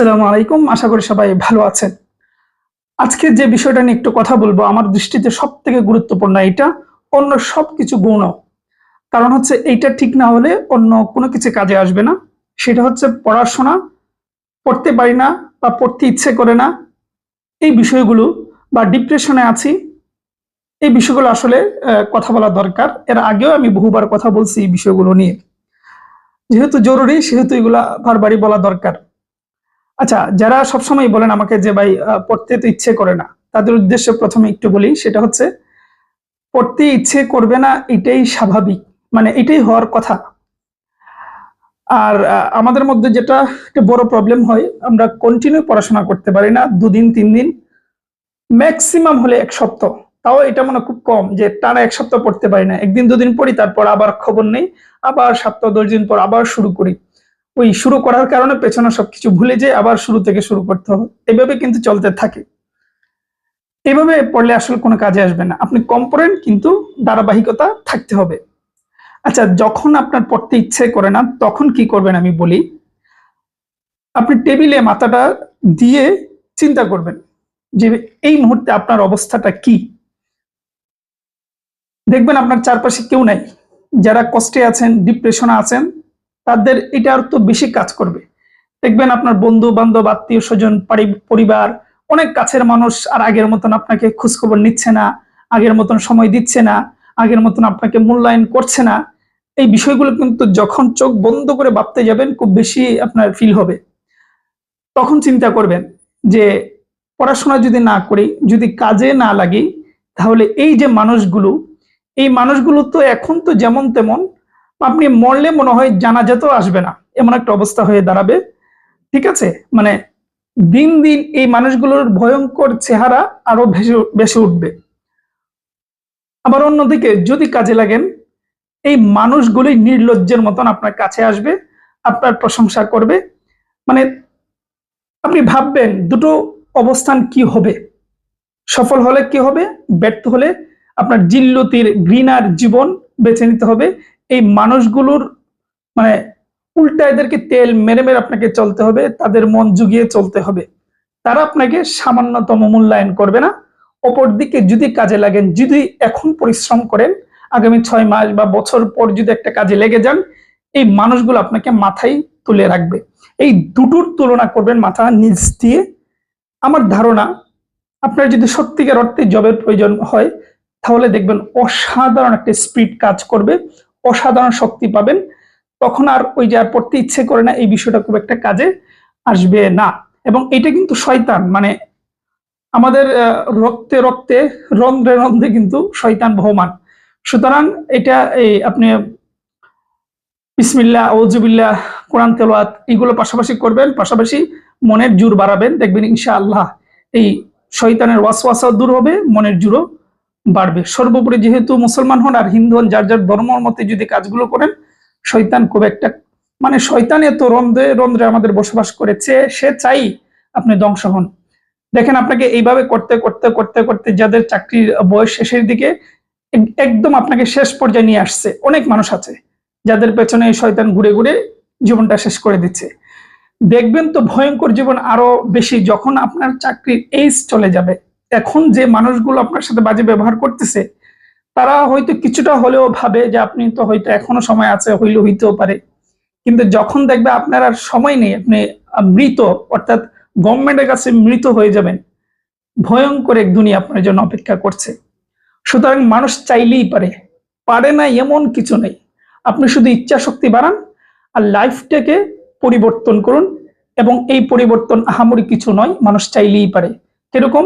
আসসালামু আলাইকুম। আশা করি সবাই ভালো আছেন। আজকে যে বিষয়টা নিয়ে একটু কথা বলব, আমার দৃষ্টিতে সব থেকে গুরুত্বপূর্ণ এটা অন্য সব কিছু গুণ কারণ হচ্ছে এইটা ঠিক না হলে অন্য কোনো কিছু কাজে আসবে না। সেটা হচ্ছে পড়াশোনা, পড়তে পারি না বা পড়তে ইচ্ছে করে না। এই বিষয়গুলো বা ডিপ্রেশনে আছি, এই বিষয়গুলো আসলে কথা বলা দরকার। এর আগেও আমি বহুবার কথা বলছি এই বিষয়গুলো নিয়ে। যেহেতু জরুরি, সেহেতু এগুলা বারবারই বলা দরকার। আচ্ছা যারা সবসময় বলেন আমাকে যে, ভাই পড়তে তো ইচ্ছে করে না, তাদের উদ্দেশ্যে প্রথমে একটু বলি, সেটা হচ্ছে, পড়তে ইচ্ছে করবে না, এটাই স্বাভাবিক। মানে এটাই হওয়ার কথা। আর আমাদের মধ্যে যেটা একটা বড় প্রবলেম হয়, আমরা কন্টিনিউ পড়াশোনা করতে পারি না, দুদিন, তিন দিন ম্যাক্সিমাম হলে এক সপ্তাহ। তাও এটা মনে খুব কম, যে টানা এক সপ্তাহ পড়তে পারি না। একদিন, দুদিন পড়ি, তারপর আবার খবর নেই, আবার সপ্তাহ, দশ দিন পর আবার শুরু করি। ওই শুরু করার কারণে পেছনে সবকিছু ভুলে যেয়ে আবার শুরু থেকে শুরু করতে হবে। এভাবে কিন্তু চলতে থাকে। এভাবে পড়লে আসলে কোনো কাজে আসবে না। আপনি কম পড়েন কিন্তু ধারাবাহিকতা থাকতে হবে। আচ্ছা যখন আপনার পড়তে ইচ্ছে করে না, তখন কি করবেন আমি বলি, আপনি টেবিলে মাথাটা দিয়ে চিন্তা করবেন যে এই মুহূর্তে আপনার অবস্থাটা কি? দেখবেন আপনার চারপাশে কেউ নাই। যারা কষ্টে আছেন ডিপ্রেশনে আছেন তাদের এটা আর তো বেশি কাজ করবে। দেখবেন আপনার বন্ধু বান্ধব আত্মীয় স্বজন পরিবার, অনেক কাছের মানুষ আর আগের মতন আপনাকে খোঁজখবর নিচ্ছে না, আগের মতন সময় দিচ্ছে না, আগের মতন আপনাকে মূল্যায়ন করছে না। এই বিষয়গুলো কিন্তু যখন চোখ বন্ধ করে ভাবতে যাবেন, খুব বেশি আপনার ফিল হবে। তখন চিন্তা করবেন যে, পড়াশোনা যদি না করি, যদি কাজে না লাগি, তাহলে এই যে মানুষগুলো, এই মানুষগুলো তো এখন তো যেমন তেমন আপনি মরলে মনে হয় জানাজাতেও আসবে না। এমন একটা অবস্থা হয়ে দাঁড়াবে। ঠিক আছে? মানে দিন দিন এই মানুষগুলোর ভয়ঙ্কর চেহারা আরও ভেসে ভেসে উঠবে। আবার অন্যদিকে যদি কাজে লাগেন, এই মানুষগুলি নির্লজ্জের মতন আপনার কাছে আসবে, আপনার প্রশংসা করবে। মানে আপনি ভাববেন, দুটো অবস্থান কি হবে? সফল হলে কি হবে? ব্যর্থ হলে আপনার জিল্লতির ঘৃণার জীবন বেছে নিতে হবে। এই মানুষগুলোর মানে উল্টা এদেরকে তেল মেরে মেরে আপনাকে চলতে হবে, তাদের মন জুগিয়ে চলতে হবে। তারা আপনাকে সামান্যতম মূল্যায়ন করবে না। অপর দিকে যদি কাজে লাগেন, যদি এখন পরিশ্রম করেন, আগামী ছয় মাস বা বছর পর যদি একটা কাজে লেগে যান, এই মানুষগুলো আপনাকে মাথায় তুলে রাখবে। এই দুটোর তুলনা করবেন মাথা নিচ দিয়ে। আমার ধারণা, আপনার যদি সত্যিকার অর্থে জবের প্রয়োজন হয়, তাহলে দেখবেন অসাধারণ একটা স্পিড কাজ করবে। অসাধারণ শক্তি পাবেন, তখন আর ওই যে আর পড়তে ইচ্ছে করে না, এই বিষয়টা খুব একটা কাজে আসবে না। এবং এটা কিন্তু শয়তান মানে আমাদের রক্তে রক্তে, রন্ধ্রে রন্ধ্রে কিন্তু শয়তান বহমান। সুতরাং এটা এই আপনি বিসমিল্লা ওজুবিল্লা কোরআন তেলাওয়াত, এগুলো পাশাপাশি করবেন, পাশাপাশি মনের জোর বাড়াবেন, দেখবেন ইনশা আল্লাহ এই শয়তানের ওয়াসওয়াসাও দূর হবে, মনের জোরও বাড়বে। সর্বোপরি যেহেতু মুসলমান হন আর হিন্দু হন, যার যার ধর্মর মতে যদি কাজগুলো করেন, শয়তান খুব একটা মানে শয়তান এত রন্ধ্রে রন্ধ্রে আমাদের বসবাস করেছে, সে চাই আপনি ধ্বংস হন। দেখেন আপনাকে এইভাবে করতে করতে করতে করতে যাদের চাকরির বয়স শেষের দিকে একদম আপনাকে শেষ পর্যায়ে নিয়ে আসছে। অনেক মানুষ আছে যাদের পেছনে শয়তান ঘুরে ঘুরে জীবনটা শেষ করে দিচ্ছে। দেখবেন তো ভয়ঙ্কর জীবন আরও বেশি যখন আপনার চাকরির এইজ চলে যাবে। এখন যে মানুষগুলো আপনার সাথে বাজে ব্যবহার করতেছে, তারা হয়তো কিছুটা হলেও ভাবে যে আপনি তো হয়তো এখনও সময় আছে, হইলে হইতেও পারে। কিন্তু যখন দেখবে আপনার আর সময় নেই, আপনি মৃত, অর্থাৎ গভর্নমেন্টের কাছে মৃত হয়ে যাবেন, ভয়ঙ্কর এক দুনিয়া আপনার জন্য অপেক্ষা করছে। সুতরাং মানুষ চাইলেই পারে পারে না এমন কিছু নেই। আপনি শুধু ইচ্ছা শক্তি বাড়ান আর লাইফটাকে পরিবর্তন করুন এবং এই পরিবর্তন আহামরি কিছু নয়, মানুষ চাইলেই পারে। কীরকম?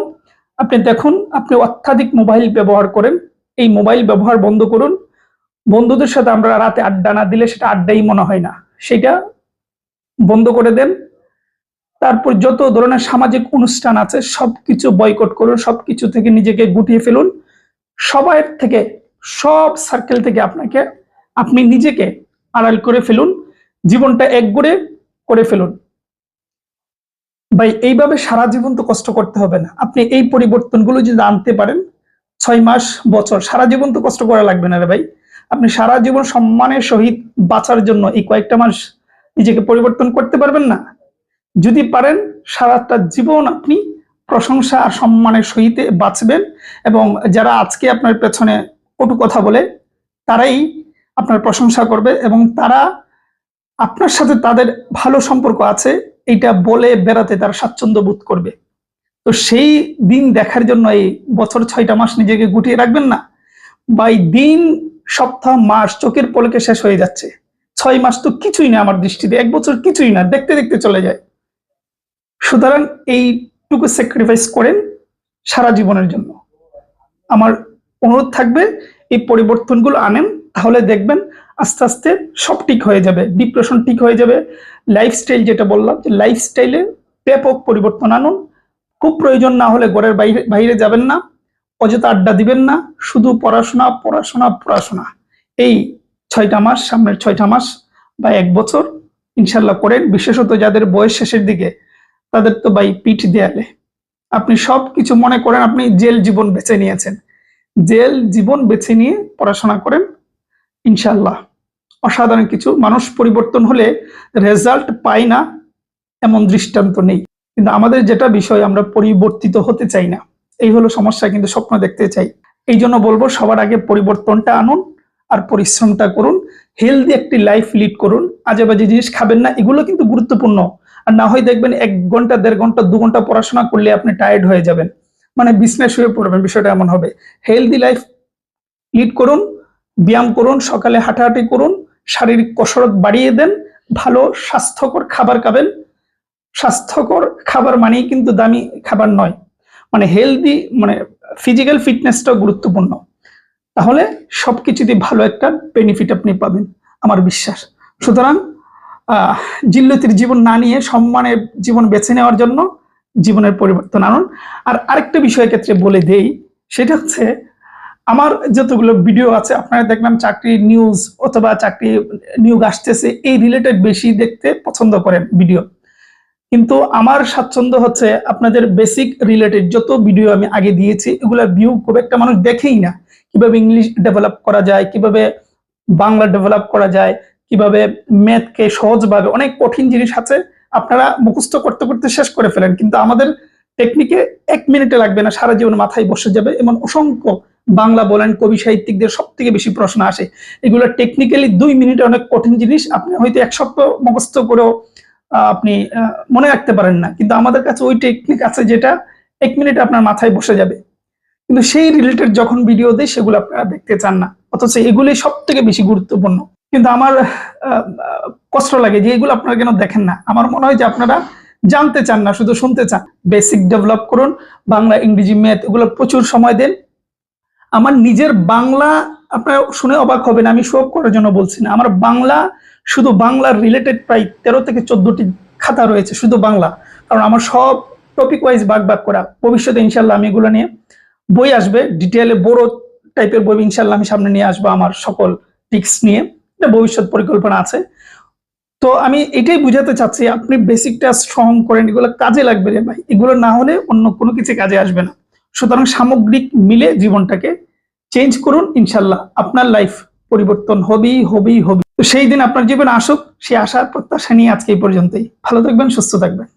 আপনি দেখুন, আপনি অত্যাধিক মোবাইল ব্যবহার করেন। এই মোবাইল ব্যবহার বন্ধ করুন। বন্ধুদের সাথে আমরা রাতে আড্ডা না দিলে সেটা আড্ডাই মনে হয় না। সেটা বন্ধ করে দেন। তারপর যত ধরনের সামাজিক অনুষ্ঠান আছে, সবকিছু বয়কট করুন, সবকিছু থেকে নিজেকে গুটিয়ে ফেলুন। সবাই থেকে, সব সার্কেল থেকে আপনাকে, আপনি নিজেকে আড়াল করে ফেলুন। জীবনটা এক গড়ে করে ফেলুন। ভাই, এইভাবে সারা জীবন তো কষ্ট করতে হবে না। আপনি এই পরিবর্তনগুলো যদি আনতে পারেন, ছয় মাস, বছর, সারা জীবন তো কষ্ট করা লাগবে না রে ভাই। আপনি সারা জীবন সম্মানের সহিত বাঁচার জন্য এই কয়েকটা মাস নিজেকে পরিবর্তন করতে পারবেন না। যদি পারেন, সারাটা জীবন আপনি প্রশংসা আর সম্মানের সহিত বাঁচবেন এবং যারা আজকে আপনার পেছনে কটু কথা বলে, তারাই আপনার প্রশংসা করবে এবং তারা আপনার সাথে তাদের ভালো সম্পর্ক আছে। এটা বলে বেড়াতে তার স্বাচ্ছন্দ্য বোধ করবে। তো সেই দিন দেখার জন্য এই বছর ছয়টা মাস নিজেকে গুটিয়ে রাখবেন না। বা এই দিন, সপ্তাহ, মাস চোখের পলকে শেষ হয়ে যাচ্ছে। ছয় মাস তো কিছুই না আমার দৃষ্টিতে, এক বছর কিছুই না, দেখতে দেখতে চলে যায়। সুতরাং এইটুকু স্যাক্রিফাইস করেন সারা জীবনের জন্য। আমার অনুরোধ থাকবে, এই পরিবর্তনগুলো আনেন, তাহলে দেখবেন আস্তে আস্তে সব ঠিক হয়ে যাবে ডিপ্রেশন ঠিক হয়ে যাবে। লাইফস্টাইল যেটা বললাম, যে লাইফস্টাইলে ব্যাপক পরিবর্তন আনুন। খুব প্রয়োজন না হলে ঘরের বাইরে বাইরে যাবেন না, অযথা আড্ডা দিবেন না, শুধু পড়াশোনা পড়াশোনা পড়াশোনা। এই ছয়টা মাস, সামনের ছয়টা মাস বা এক বছর ইনশাল্লাহ করেন। বিশেষত যাদের বয়স শেষের দিকে, তাদের তো বাই পিঠ দেয়ালে। আপনি সব কিছু মনে করেন, আপনি জেল জীবন বেছে নিয়েছেন। জেল জীবন বেছে নিয়ে পড়াশোনা করেন। ইনশাল্লাহ অসাধারণ কিছু। মানুষ পরিবর্তন হলে রেজাল্ট পায় না, এমন দৃষ্টান্ত নেই। কিন্তু আমাদের যেটা বিষয়, আমরা পরিবর্তিত হতে চাই না। এই হলো সমস্যা, কিন্তু স্বপ্ন দেখতে চাই। এই জন্য বলব, সবার আগে পরিবর্তনটা আনুন আর পরিশ্রমটা করুন। হেলদি একটি লাইফ লিড করুন। আজে বাজে জিনিস খাবেন না, এগুলো কিন্তু গুরুত্বপূর্ণ। আর না হয় দেখবেন এক ঘণ্টা, দেড় ঘণ্টা, দু ঘণ্টা পড়াশোনা করলে আপনি টায়ার্ড হয়ে যাবেন। মানে বিজনেস হয়ে পড়বেন, বিষয়টা এমন হবে। হেলদি লাইফ লিড করুন। ব্যায়াম করুন, সকালে হাঁটাহাঁটি করুন, শারীরিক কসরত বাড়িয়ে দেন, ভালো, স্বাস্থ্যকর খাবার খাবেন। স্বাস্থ্যকর খাবার মানেই কিন্তু দামি খাবার নয় মানে হেলদি মানে ফিজিক্যাল ফিটনেসটা গুরুত্বপূর্ণ। তাহলে সবকিছুতে ভালো একটা বেনিফিট আপনি পাবেন, আমার বিশ্বাস। সুতরাং জিল্লতির জীবন না নিয়ে সম্মানের জীবন বেছে নেওয়ার জন্য জীবনের পরিবর্তন আনুন। আর আরেকটা বিষয়ের ক্ষেত্রে বলে দেই, সেটা হচ্ছে আমার যতগুলো ভিডিও আছে, আপনারা দেখলাম চাকরি নিউজ অথবা চাকরি নিয়োগ আসতেছে, এই রিলেটেড বেশি দেখতে পছন্দ করেন ভিডিও কিন্তু আমার স্বাচ্ছন্দ্য হচ্ছে আপনাদের বেসিক রিলেটেড যত ভিডিও আমি আগে দিয়েছি, এগুলা ভিউ খুব একটা মানুষ দেখেই না। কীভাবে ইংলিশ ডেভেলপ করা যায়, কীভাবে বাংলা ডেভেলপ করা যায়, কীভাবে ম্যাথকে সহজভাবে, অনেক কঠিন জিনিস আছে, আপনারা মুখস্থ করতে করতে শেষ করে ফেলেন। কিন্তু আমাদের টেকনিকে এক মিনিটে লাগবে না, সারা জীবন মাথায় বসে যাবে এমন অসংখ্য বাংলা বলেন, কবি সাহিত্যিকদের সব থেকে বেশি প্রশ্ন আসে। এগুলো টেকনিক্যালি দুই মিনিটে অনেক কঠিন জিনিস, আপনি হয়তো এক সপ্তাহ মুখস্থ করেও আপনি মনে রাখতে পারেন না। কিন্তু আমাদের কাছে ওই টেকনিক আছে যেটা এক মিনিটে আপনার মাথায় বসে যাবে। কিন্তু সেই রিলেটেড যখন ভিডিও দেয়, সেগুলো আপনারা দেখতে চান না। অথচ এগুলি সব থেকে বেশি গুরুত্বপূর্ণ। কিন্তু আমার কষ্ট লাগে যে এগুলো আপনারা কেন দেখেন না? আমার মনে হয় যে আপনারা জানতে চান না, শুধু শুনতে চান। বেসিক ডেভেলপ করুন, বাংলা, ইংরেজি ম্যাথ এগুলো প্রচুর সময় দেন। আমার নিজের বাংলা আপনারা শুনে অবাক হবেন, আমি শোক করার জন্য বলছি না। আমার বাংলা, শুধু বাংলার রিলেটেড প্রায় তেরো থেকে চোদ্দটি খাতা রয়েছে, শুধু বাংলা। কারণ আমার সব টপিক ওয়াইজ বাগ বাগ করা। ভবিষ্যতে ইনশাল্লাহ আমি এগুলো নিয়ে বই আসবে ডিটেলে বড় টাইপের বই ইনশাল্লাহ আমি সামনে নিয়ে আসব আমার সকল টিক্স নিয়ে। ভবিষ্যৎ পরিকল্পনা আছে। তো আমি এটাই বুঝাতে চাচ্ছি, আপনি বেসিকটা স্ট্রং করেন, এগুলো কাজে লাগবে রে ভাই। এগুলো না হলে অন্য কোনো কিছু কাজে আসবে না। সুতরাং সামগ্রিক মিলে জীবনটাকে চেঞ্জ করুন, ইনশাল্লাহ আপনার লাইফ পরিবর্তন হবেই হবেই হবে তো সেই দিন আপনার জীবন আসুক সে আসার প্রত্যাশা নিয়ে আজকে এই পর্যন্তই। ভালো থাকবেন, সুস্থ থাকবেন।